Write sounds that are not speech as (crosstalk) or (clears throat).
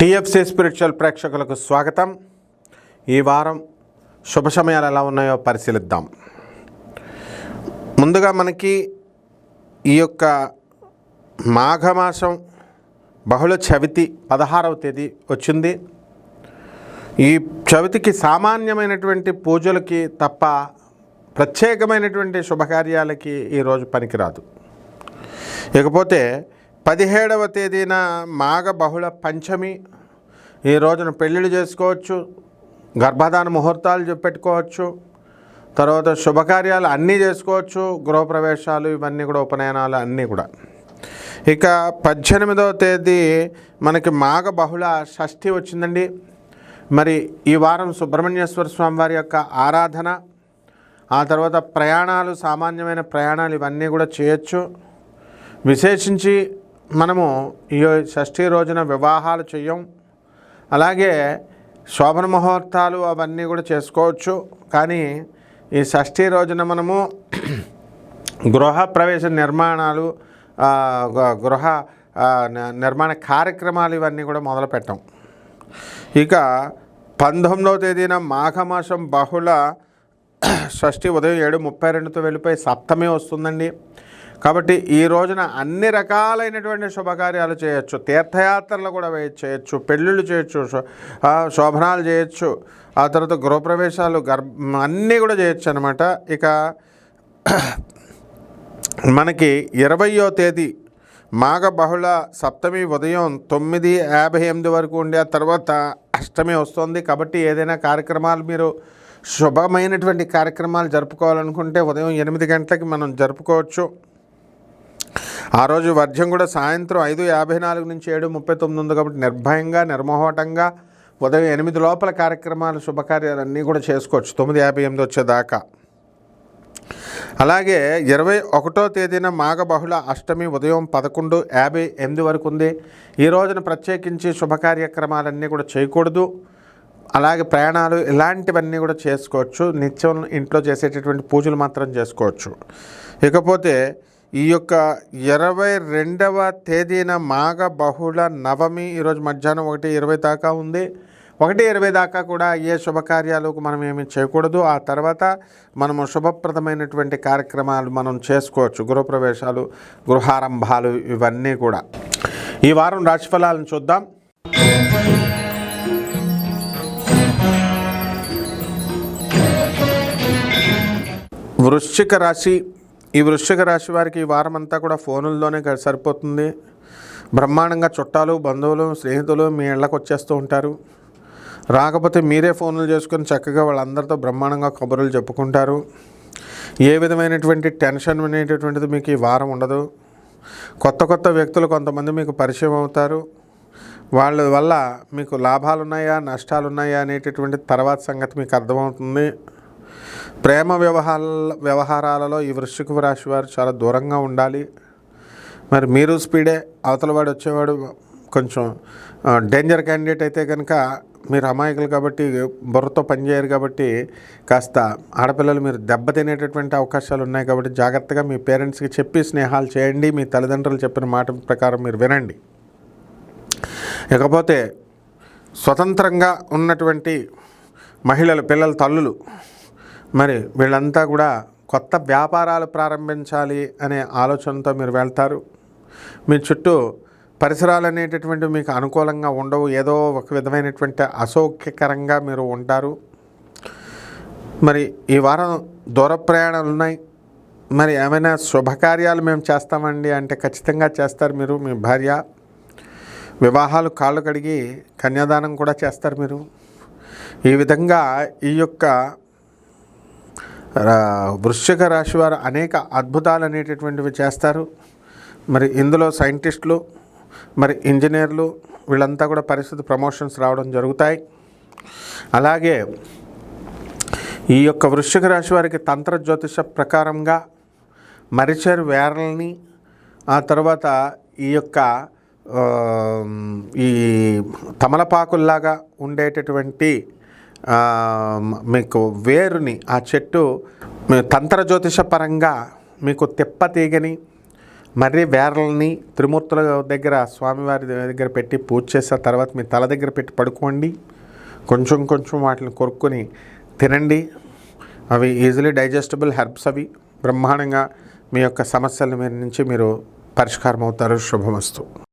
TFC spiritual ప్రేక్షకులకు స్వాగతం. ఈ వారం శుభ సమయాలు ఎలా ఉన్నాయో పరిశీలిద్దాం. ముందుగా మనకి ఈ యొక్క మాఘమాసం బహుళ చవితి పదహారవ తేదీ వచ్చింది. ఈ చవితికి సామాన్యమైనటువంటి పూజలకి తప్ప ప్రత్యేకమైనటువంటి శుభకార్యాలకి ఈరోజు పనికిరాదు. ఇకపోతే పదిహేడవ తేదీన మాఘ బహుళ పంచమి. ఈ రోజున పెళ్ళిళ్ళు చేసుకోవచ్చు గర్భధాన ముహూర్తాలు పెట్టుకోవచ్చు తర్వాత శుభకార్యాలు అన్నీ చేసుకోవచ్చు గృహప్రవేశాలు ఇవన్నీ కూడా ఉపనయనాలు అన్నీ కూడా. ఇక పద్దెనిమిదవ తేదీ మనకి మాఘ బహుళ షష్ఠి వచ్చిందండి. మరి ఈ వారం సుబ్రహ్మణ్యేశ్వర స్వామి వారి యొక్క ఆరాధన ఆ తర్వాత ప్రయాణాలు సామాన్యమైన ప్రయాణాలు ఇవన్నీ కూడా చేయొచ్చు. విశేషించి మనము ఈ షష్ఠి రోజున వివాహాలు చెయ్యం. అలాగే శోభన ముహూర్తాలు అవన్నీ కూడా చేసుకోవచ్చు. కానీ ఈ షష్ఠి రోజున మనము గృహ ప్రవేశ నిర్మాణాలు గృహ నిర్మాణ కార్యక్రమాలు ఇవన్నీ కూడా మొదలు పెట్టాం. ఇక పంతొమ్మిదవ తేదీన మాఘమాసం బహుళ షష్ఠి ఉదయం ఏడు ముప్పై రెండుతో వెళ్ళిపోయి సప్తమి వస్తుందండి. కాబట్టి ఈ రోజున అన్ని రకాలైనటువంటి శుభకార్యాలు చేయొచ్చు. తీర్థయాత్రలు కూడా చేయొచ్చు. పెళ్ళిళ్ళు చేయొచ్చు. శోభనాలు చేయొచ్చు. ఆ తర్వాత గృహప్రవేశాలు గర్భ అన్నీ కూడా చేయొచ్చు అనమాట ఇక (clears throat) మనకి ఇరవయో తేదీ మాఘ బహుళ సప్తమి ఉదయం తొమ్మిది యాభై ఎనిమిది వరకు ఉండే ఆ తర్వాత అష్టమి వస్తుంది. కాబట్టి ఏదైనా కార్యక్రమాలు మీరు శుభమైనటువంటి కార్యక్రమాలు జరుపుకోవాలనుకుంటే ఉదయం ఎనిమిది గంటలకి మనం జరుపుకోవచ్చు. ఆ రోజు వర్జ్యం కూడా సాయంత్రం ఐదు యాభై నాలుగు నుంచి ఏడు ముప్పై తొమ్మిది ఉంది కాబట్టి నిర్భయంగా నిర్మోహటంగా ఉదయం ఎనిమిది లోపల కార్యక్రమాలు శుభకార్యాలన్నీ కూడా చేసుకోవచ్చు. తొమ్మిది యాభై ఎనిమిది వచ్చేదాకా. అలాగే ఇరవై ఒకటో తేదీన మాఘ బహుళ అష్టమి ఉదయం పదకొండు యాభై ఎనిమిది వరకు ఉంది. ఈ రోజున ప్రత్యేకించి శుభ కార్యక్రమాలన్నీ కూడా చేయకూడదు. అలాగే ప్రయాణాలు ఇలాంటివన్నీ కూడా చేసుకోవచ్చు. నిత్యం ఇంట్లో చేసేటటువంటి పూజలు మాత్రం చేసుకోవచ్చు. ఇకపోతే ఈ యొక్క ఇరవై రెండవ తేదీన మాఘ బహుళ నవమి ఈరోజు మధ్యాహ్నం ఒకటి ఇరవై దాకా ఉంది. ఒకటి ఇరవై దాకా కూడా ఏ శుభకార్యాలకు మనం ఏమి చేయకూడదు. ఆ తర్వాత మనము శుభప్రదమైనటువంటి కార్యక్రమాలు మనం చేసుకోవచ్చు. గృహప్రవేశాలు గృహారంభాలు ఇవన్నీ కూడా. ఈ వారం రాశిఫలాలను చూద్దాం. వృశ్చిక రాశి ఈ వృశ్చిక రాశి వారికి ఈ వారం అంతా కూడా ఫోనుల్లోనే సరిపోతుంది. బ్రహ్మాండంగా చుట్టాలు బంధువులు స్నేహితులు మీ ఇళ్ళకు వచ్చేస్తూ ఉంటారు. రాకపోతే మీరే ఫోన్లు చేసుకొని చక్కగా వాళ్ళందరితో బ్రహ్మాండంగా కబుర్లు చెప్పుకుంటారు. ఏ విధమైనటువంటి టెన్షన్ అనేటటువంటిది మీకు ఈ వారం ఉండదు. కొత్త కొత్త వ్యక్తులు కొంతమంది మీకు పరిచయం అవుతారు. వాళ్ళ వల్ల మీకు లాభాలు ఉన్నాయా నష్టాలు ఉన్నాయా అనేటటువంటి తర్వాత సంగతి మీకు అర్థమవుతుంది. ప్రేమ వ్యవహార వ్యవహారాలలో ఈ వృశ్చిక రాశి వారు చాలా దూరంగా ఉండాలి. మరి మీరు స్పీడే అవతల వాడు వచ్చేవాడు కొంచెం డేంజర్ క్యాండిడేట్ అయితే కనుక మీరు అమాయకులు కాబట్టి బుర్రతో పనిచేయరు కాబట్టి కాస్త ఆడపిల్లలు మీరు దెబ్బతినేటటువంటి అవకాశాలు ఉన్నాయి కాబట్టి జాగ్రత్తగా మీ పేరెంట్స్కి చెప్పి స్నేహాలు చేయండి. మీ తల్లిదండ్రులు చెప్పిన మాట ప్రకారం మీరు వినండి. ఇకపోతే స్వతంత్రంగా ఉన్నటువంటి మహిళలు పిల్లల తల్లులు మరి వీళ్ళంతా కూడా కొత్త వ్యాపారాలు ప్రారంభించాలి అనే ఆలోచనతో మీరు వెళ్తారు. మీ చుట్టూ పరిసరాలు అనేటటువంటివి మీకు అనుకూలంగా ఉండవు. ఏదో ఒక విధమైనటువంటి అసౌఖ్యకరంగా మీరు ఉంటారు. మరి ఈ వారం దూర ప్రయాణాలు ఉన్నాయి. మరి ఏమైనా శుభకార్యాలు మేము చేస్తామండి అంటే ఖచ్చితంగా చేస్తారు మీరు మీ భార్య. వివాహాలు కాళ్ళు కడిగి కన్యాదానం కూడా చేస్తారు మీరు. ఈ విధంగా ఈ యొక్క వృశ్చిక రాశి వారు అనేక అద్భుతాలు అనేటటువంటివి చేస్తారు. మరి ఇందులో సైంటిస్టులు మరి ఇంజనీర్లు వీళ్ళంతా కూడా పరిస్థితి ప్రమోషన్స్ రావడం జరుగుతాయి. అలాగే ఈ యొక్క వృశ్చిక రాశి వారికి తంత్ర జ్యోతిష ప్రకారంగా మరిచర్ వేరల్ని ఆ తర్వాత ఈ యొక్క ఈ తమలపాకుల్లాగా ఉండేటటువంటి మీకు వేరుని ఆ చెట్టు తంత్ర జ్యోతిష పరంగా మీకు తిప్ప తీగని మర్రి వేరల్ని త్రిమూర్తుల దగ్గర స్వామివారి దగ్గర పెట్టి పూజ చేసిన తర్వాత మీ తల దగ్గర పెట్టి పడుకోండి. కొంచెం కొంచెం వాటిని కొరుక్కొని తినండి. అవి ఈజీలీ డైజెస్టబుల్ హెర్బ్స్ అవి. బ్రహ్మాండంగా మీ యొక్క సమస్యల మీద నుంచి మీరు పరిష్కారం అవుతారు శుభమస్తు.